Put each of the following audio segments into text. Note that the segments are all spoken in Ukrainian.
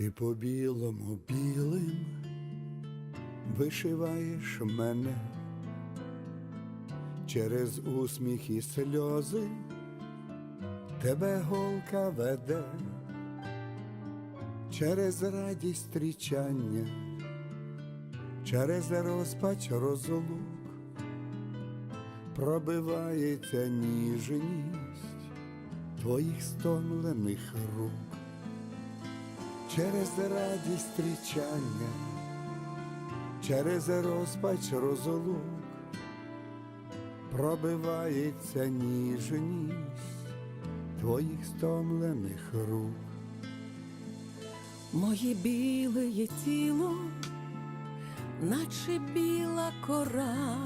Ти по білому білим вишиваєш мене. Через усміх і сльози тебе голка веде, через радість зустрічання, через розпач розлук пробивається ніжність твоїх стомлених рук через радість зустрічання, через розпач розлук пробивається ніжність твоїх стомлених рук. Моє біле тіло, наче біла кора,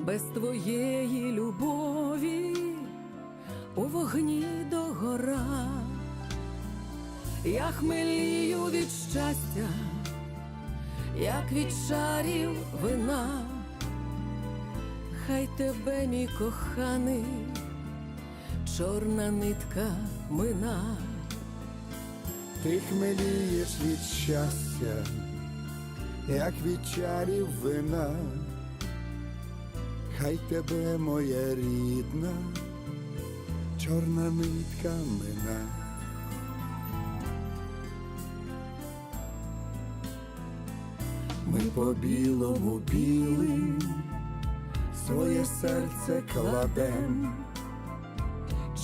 без твоєї любові у вогні догора. Я хмелію від щастя, як від шарів вина, хай тебе, мій коханий, чорна нитка мина. Ти хмелієш від щастя, як від чарів вина, хай тебе, моя рідна, чорна нитка мина. Ми по білому білим своє серце кладем.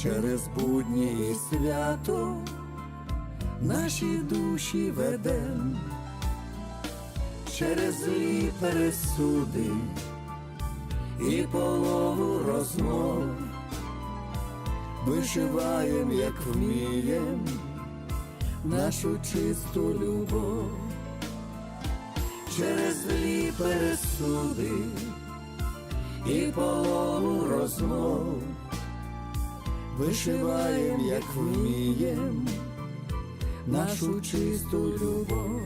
Через будні і свято наші душі ведем. Через злі пересуди і полову розмов. Вишиваєм, як вмієм, нашу чисту любов через злі пересуди і полову розмов вишиваєм, як вмієм, нашу чисту любов.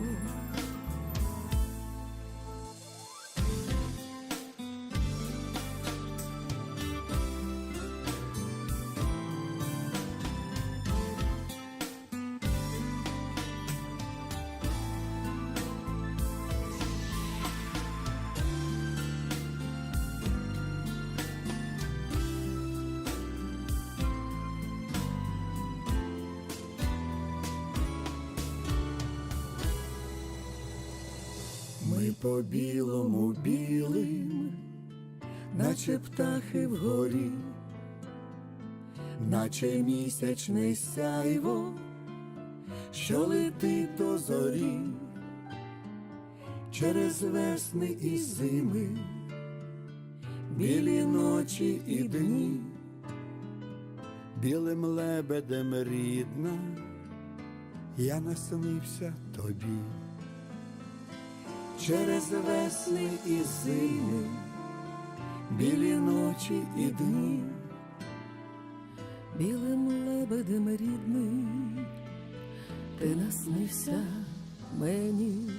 По білому білим, наче птахи вгорі, наче місячне сяйво, що летить до зорі, через весни і зими, білі ночі і дні, білим лебедем рідна, я наснився тобі через весни і зими, білі ночі і дні, білим лебедем рідним, ти наснився мені.